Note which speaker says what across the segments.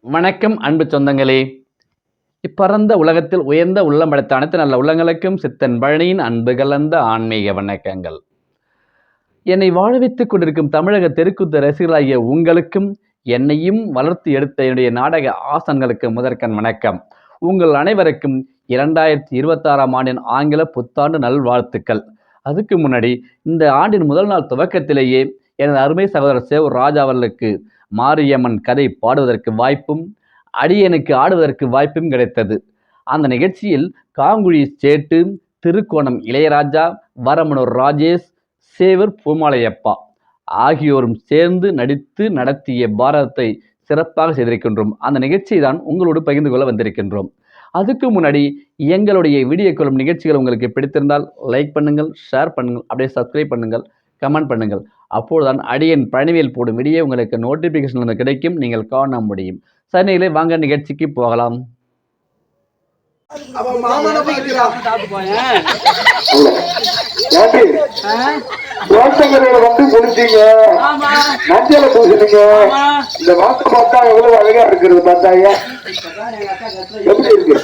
Speaker 1: வணக்கம் அன்பு சொந்தங்களே. இப்பறந்த உலகத்தில் உயர்ந்த உள்ளம் படைத்த அனைத்து நல்ல உள்ளங்களுக்கும் சித்தன் பழனியின் அன்பு கலந்த ஆன்மீக வணக்கங்கள். என்னை வாழ்வித்துக் கொண்டிருக்கும் தமிழக தெருக்குத்த ரசிகர்களாகிய உங்களுக்கும் என்னையும் வளர்த்து எடுத்த என்னுடைய நாடக ஆசன்களுக்கு முதற்கண் வணக்கம். உங்கள் அனைவருக்கும் இரண்டாயிரத்தி இருபத்தாறாம் ஆண்டின் ஆங்கில புத்தாண்டு நல்வாழ்த்துக்கள். அதுக்கு முன்னாடி இந்த ஆண்டின் முதல் நாள் துவக்கத்திலேயே எனது அருமை சகோதரர் சேவூர் ராஜா அவர்களுக்கு மாரியம்மன் கதை பாடுவதற்கு வாய்ப்பும் அடியனுக்கு ஆடுவதற்கு வாய்ப்பும் கிடைத்தது. அந்த நிகழ்ச்சியில் காங்குழி சேட்டு திருக்கோணம் இளையராஜா வரமனூர் ராஜேஷ் சேவர் பூமாலையப்பா ஆகியோரும் சேர்ந்து நடித்து நடத்திய பாரதத்தை சிறப்பாக செய்திருக்கின்றோம். அந்த நிகழ்ச்சியை தான் உங்களோடு பகிர்ந்து கொள்ள வந்திருக்கின்றோம். அதுக்கு முன்னாடி எங்களுடைய வீடியோ கொள்ளும் நிகழ்ச்சிகள் உங்களுக்கு பிடித்திருந்தால் லைக் பண்ணுங்கள் ஷேர் பண்ணுங்கள் அப்படியே சப்ஸ்கிரைப் பண்ணுங்கள் கமெண்ட் பண்ணுங்கள். அப்போதுதான் அடியன் பழனிவேல் போடும் வீடியோ உங்களுக்கு நோட்டிஃபிகேஷன் வந்து கிடைக்கும் நீங்கள் காண முடியும் சனியிலே வாங்க நிகழ்ச்சிக்கு போகலாம்
Speaker 2: வந்து மஞ்சள பூசினீங்க இந்த பார்த்தா எவ்வளவு அழகா இருக்கிறது எப்படி இருக்கு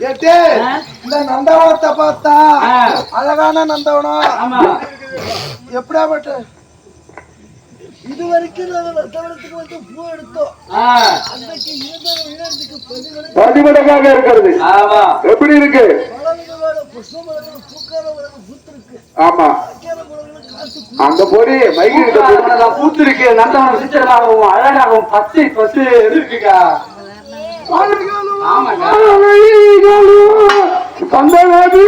Speaker 3: ஏட்டே இந்த நந்தவனத்தை பார்த்தா அழகான நந்தவனம் எப்படியாப்பட்ட இது வரைக்கும் நந்தவனத்துக்கு வந்து பூ எடுத்தோம்.
Speaker 2: பதிமடங்காக இருக்கிறது. எப்படி இருக்கு? ஆமா. அந்த பொடி மைக்கு.
Speaker 4: பூத்திருக்கு. நந்தவனம் சித்திரமாகவும் அழகாகவும் பச்சை பசு இருக்குக்கா? ஆமாக்கா
Speaker 2: சந்தனதி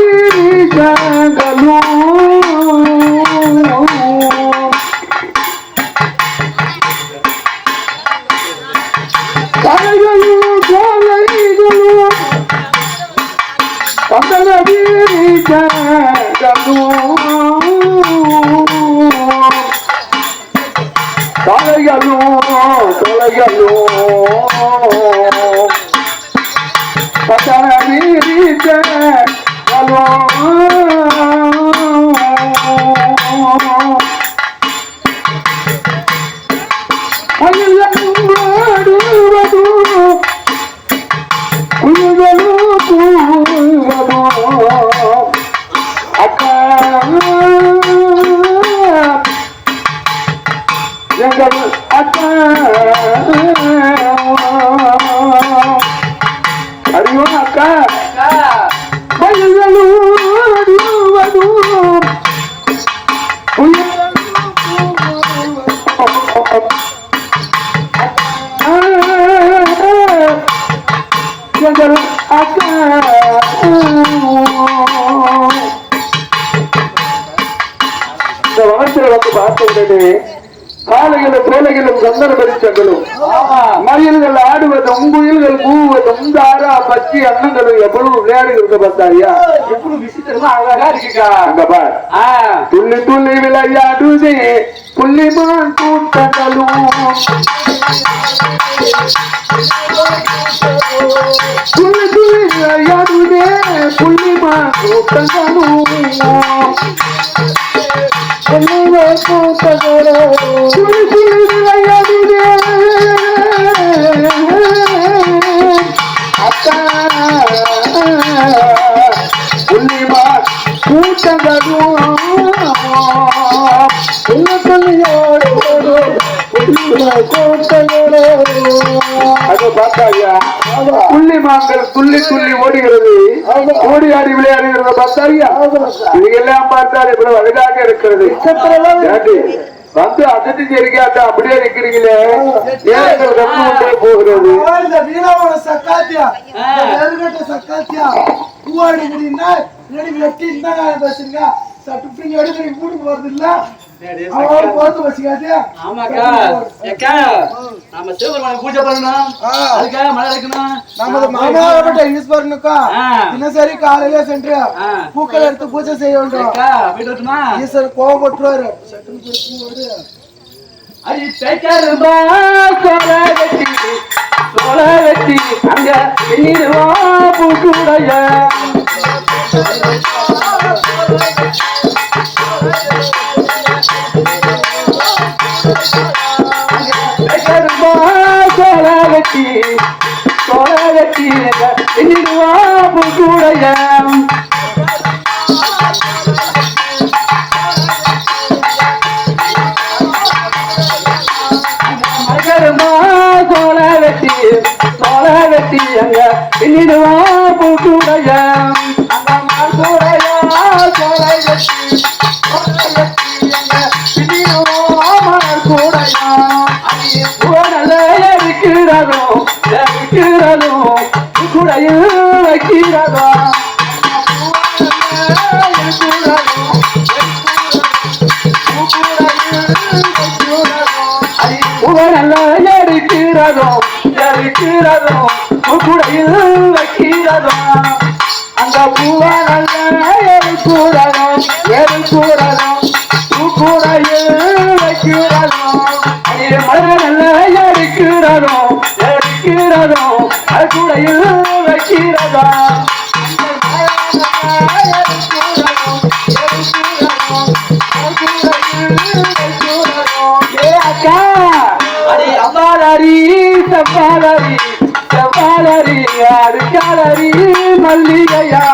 Speaker 2: பரிசங்களும் மயில்கள் ஆடுவது உங்குயில்கள் மூவதும் தாரா பச்சி அன்னங்களும் எவ்வளவு விளையாடுகிறது பார்த்தாரியா
Speaker 4: எவ்வளவு விசித்திரமா அழகா இருக்குக்கா.
Speaker 2: அங்க பார். துள்ளி துள்ளி விளையாடுதே புள்ளிமான் கூட்டங்களும் துள்ளி துள்ளி விளையாடுதே புள்ளிமான் கூட்டங்களும் புள்ளிமான் கூட்டங்களும் துள்ளி துள்ளி விளையாடுதே புள்ளி மாங்கள் துள்ளி துள்ளி ஓடுகிறது. ஓடி ஆடி விளையாடுகிறத பார்த்தாயா இதையெல்லாம் பார்த்தால் இவ்வளவு அழகாக இருக்கிறது. வந்து அதிர்ச்சி தெரியாத அப்படியே நிக்கிறீங்களே. நேரங்கள் கண்டு கொண்டே போகிறது.
Speaker 3: சக்காத்தியா? சக்காத்தியா? பூவாடி வெட்டி இருந்தாங்க சட்டு எடுத்து வீட்டுக்கு போறது இல்ல அவளோட போறது வச்சுக்காத்தியா
Speaker 4: ஆமாக்கா. ஏக்கா நாம சிவபெருமானுக்கு பூஜை பண்ணணும்.
Speaker 3: ஆ.
Speaker 4: அதுக்காக மழை இருக்கணும்
Speaker 3: நமது மாமாவட்ட யூஸ் பண்ணுக்கா
Speaker 4: ஆ.
Speaker 3: தினசரி காலையில சென்று. பூக்கள் எடுத்து பூஜை செய்ய வேண்டும்.
Speaker 4: வீட்டு வரட்டுமா
Speaker 3: ஈஸ்வரர் கோவம் போட்டுருவாரு.
Speaker 4: அடி பேச்சாருமா சோழ வெட்டி சோழ வெட்டி அங்க எண்ணிடுவா பூக்குடைய
Speaker 1: எண்ணிடுவா புகுடைய மகரமா தோலை வெட்டி தோலை வெட்டி அங்க அந்த மார்புடைய வெட்டி உடையில் வைக்கிறதா அந்த பூவா நல்ல எரிக்கூடனோ எரிக்கூடனோ பூக்குடையில் வைக்கிறதும் அது நல்ல எரிக்கிறதோ எரிக்கிறதோ அது கூடையில் வைக்கிறதா? செவ்வாளரி அருக்காளரி மல்லிகையா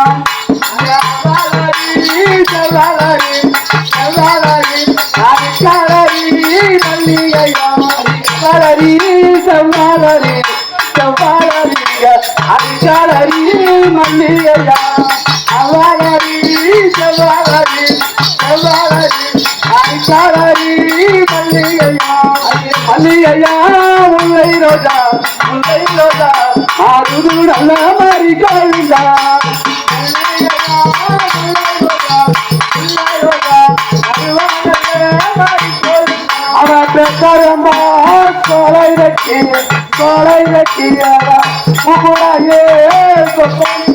Speaker 1: அம்மாளாரி செவ்வாளரி செவ்வாளரி அருக்காளரி மல்லிகையா செவ்வாளரி செவ்வாளரி செவ்வாளரி அருக்காளரி மல்லிகையா அவ்வாளரி செவ்வாளரி செவ்வாளரி அடிக்காரரி மல்லிகையா மல்லிகையா முல்லை ரோஜா முல்லை ரோஜா ஆறுது நல்ல மாதிரி கோவிந்தா அவன் பெற்றரம்மா கோலை வெட்டி கோலை வெட்டியவா உகுடையே பெற்றரம்மா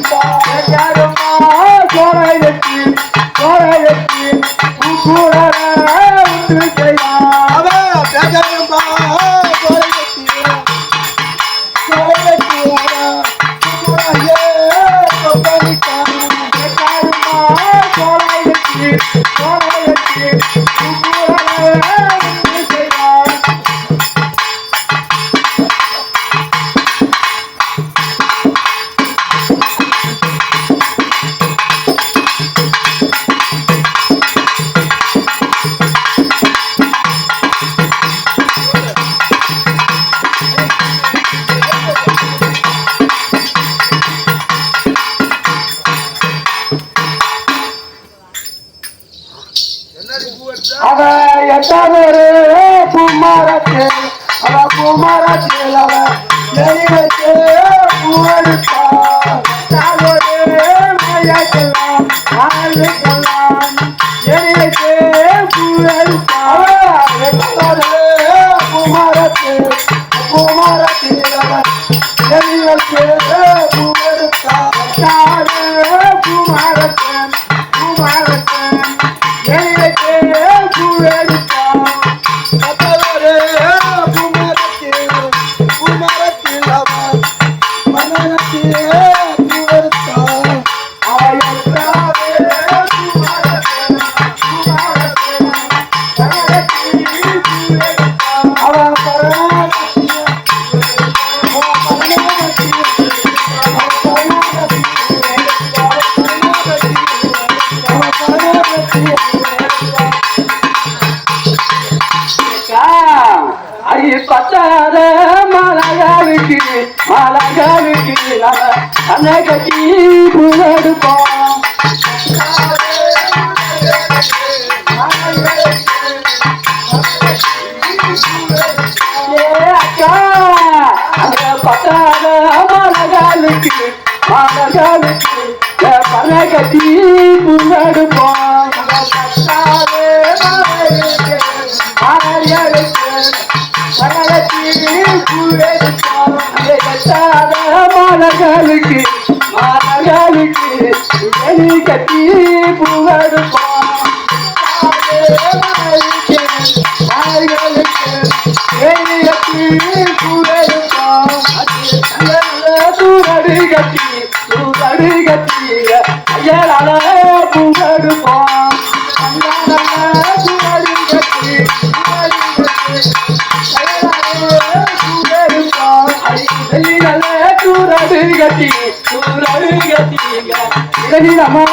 Speaker 4: இலகினமா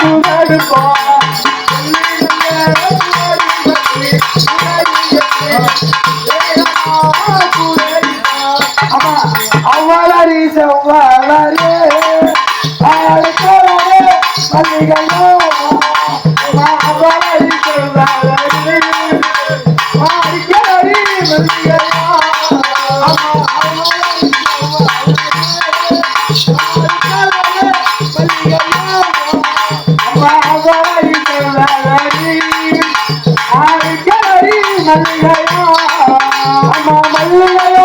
Speaker 4: சூரடுப்போம்
Speaker 3: மல்லிகையோ அம்மா மல்லிகையோ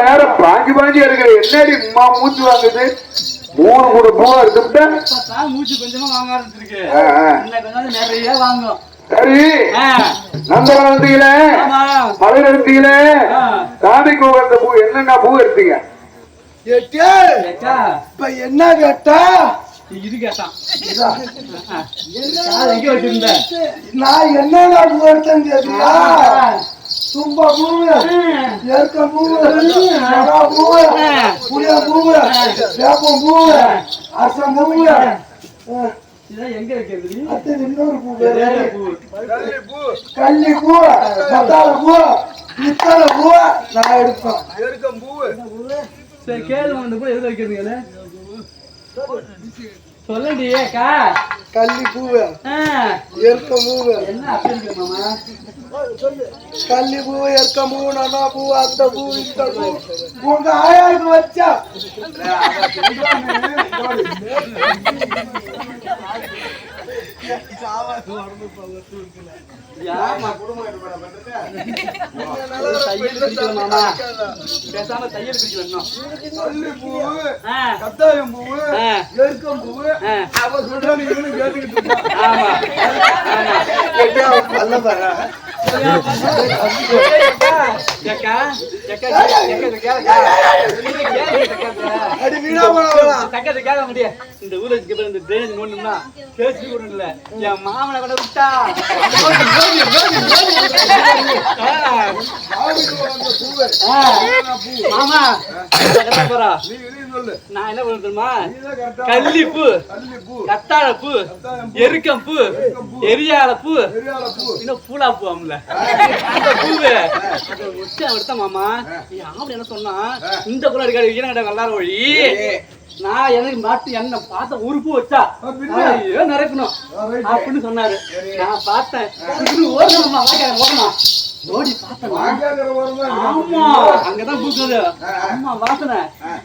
Speaker 5: நேரம் பாஞ்சு பாஞ்சு இருக்கிற என்னடி உமா மூச்சு வாங்குது? மூணு கூட பூவா எடுத்துட்டு
Speaker 4: மூச்சு கொஞ்சமா வாங்க ஆரம்பிச்சிருக்கு.
Speaker 5: ஆ, ஆ.
Speaker 4: இன்னும் கொஞ்சம் நிறைய வாங்கும்
Speaker 5: சரி.
Speaker 4: ஆ,
Speaker 5: நந்தனம் எடுத்தீங்களே?
Speaker 4: ஆமா.
Speaker 5: மதுரை எடுத்தீங்களே. சாமிக்கு உகந்த பூ என்னென்ன பூ எடுத்தீங்க?
Speaker 4: கேட்டா
Speaker 3: இப்ப என்ன கேட்டா?
Speaker 4: இது கேட்டான்.
Speaker 3: நான் என்ன எடுத்தேன் கேட்டியா? பூவு ஏற்க பூவு சரா பூவு புளிய பூவு வேப்பம் பூவு அரசம் பூவு.
Speaker 4: இதான் எங்க வைக்கிறது?
Speaker 3: அடுத்தது இன்னொரு பூ
Speaker 4: வேற. பூ.
Speaker 3: கள்ளி பூ. கத்தாழ பூ இத்தனை பூ நான் எடுப்பேன்.
Speaker 4: சரி கேளு அந்த பூ எதுல வைக்கிறதுங்க சொல்லடி அக்கா.
Speaker 3: கள்ளி பூவு ஏற்க பூவு
Speaker 4: என்ன அப்படி இருக்கு மாமா?
Speaker 3: கள்ளி பூ எற்க பூ நனா பூ அந்த பூ இந்த பூ உங்க ஆயாவுக்கு வச்சா
Speaker 4: ஏமா தையல் பிடிக்கல மாமா பேசாம தையல் பிடிக்கல இன்னும்
Speaker 5: கத்தாயம் பூவு
Speaker 4: ஆ,
Speaker 5: எருக்கம் பூவு அவ சொல்றான்னு கேட்டுக்கிட்டு இருப்பான்.
Speaker 4: ஆமா இந்த ஊர்ல இந்த ட்ரெயின் நோண்டுனா பேசி விடணும்ல. என் மாமனை கூட விட்டா. மாமா போறா.
Speaker 5: சொல்லு.
Speaker 4: நான் என்ன பண்ண தெரியுமா? கள்ளிப்பூ
Speaker 5: கள்ளி பூ
Speaker 4: கத்தாழ பூ எருக்கம் பூ எரியால பூ
Speaker 5: பெரியாள பூ
Speaker 4: இன்னும் பூலா பூ ஆம்ல அந்த பூவு. அதை ஒட்டி எடுத்த மாமா. ஆம்பளை என்ன சொன்னா? இந்த குள்ள இருக்காது ஈரங்கட வல்லார வழி. நான் எனக்கு மாட்டு என்ன பார்த்த ஒரு பூ வச்சா ஐயோ நடக்கணும் அப்படின்னு சொன்னாரு. நான் பார்த்தேன். ஓடணும் ஓடணும் ஓடி பார்த்தேன் ஆமா. அங்கதான் பூக்குது அம்மா வாசனை.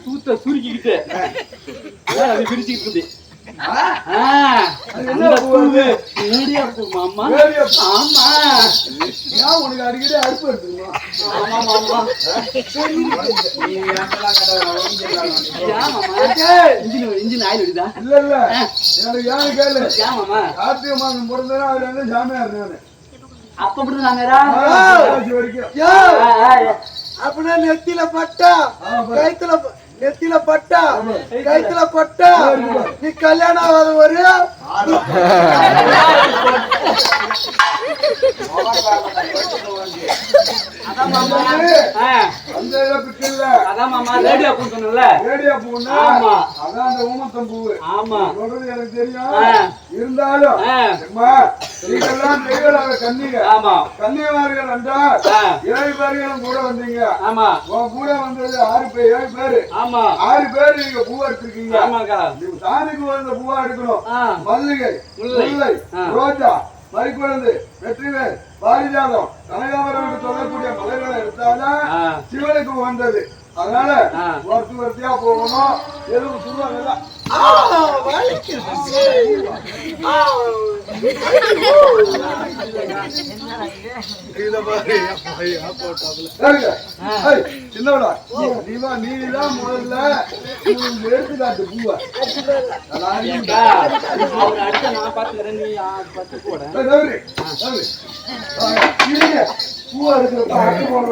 Speaker 4: தூத்த சுருக்கிக்கிட்டு. அது பிரிச்சுக்கிட்டு இருந்து.
Speaker 5: அடிக்கடி அறுப்பு
Speaker 4: மாமா. இன்ஜின் ஆயில் விடுதா?
Speaker 5: இல்ல இல்ல. எனக்கு ஏன்னு கேளு? கார்த்திகை மாதம் பிறந்தா அவர் வந்து சாமியார் நானு.
Speaker 4: அப்ப
Speaker 3: அப்படின்னா நெத்தில பட்டா. கைத்துல நெத்தில பட்டா. கைத்துல பட்டா நீ கல்யாணம் ஆகாத ஒரு
Speaker 5: அந்த இழப்புக்கு இல்ல.
Speaker 4: அதான் மாமா ரேடியோ சொன்னல
Speaker 5: ரேடியா பூன்னா
Speaker 4: ஆமா.
Speaker 5: அதான் அந்த ஊமத்தம் பூவு.
Speaker 4: ஆமா.
Speaker 5: சொல்றது எனக்கு தெரியும். இருந்தாலும் நீங்கெல்லாம் தெய்வலாக கண்ணீங்க
Speaker 4: ஆமா.
Speaker 5: கன்னியமார்கள் என்றால் ஏழு பேர்களும் கூட வந்தீங்க.
Speaker 4: ஆமா.
Speaker 5: உன் கூட வந்தது ஆறு பேர் ஏழு பேரு.
Speaker 4: ஆமா.
Speaker 5: ஆறு பேர் நீங்க பூ எடுத்திருக்கீங்க.
Speaker 4: ஆமாக்கா.
Speaker 5: நீங்க சாமிக்கு வந்த பூவா எடுக்கணும். மல்லிகை
Speaker 4: முல்லை.
Speaker 5: ரோஜா மறிக்குழந்து வெற்றிவேல் பாரிஜாதம் கனகாமரம் சொல்லக்கூடிய மலர்களை எடுத்தாதான். சிவனுக்கு வந்தது அதனால
Speaker 4: ஆ.
Speaker 5: ஒருத்தி ஒருத்தியா போகணும் எதுவும் சொல்லுவாங்கல்ல. சின்னவடா நீ வா நீ தான் முதல்ல எடுத்துக்காட்டு பூவை.
Speaker 4: நான் பாத்துக்கிறேன் நீ ஆ, பத்து போட.
Speaker 5: பூவை போன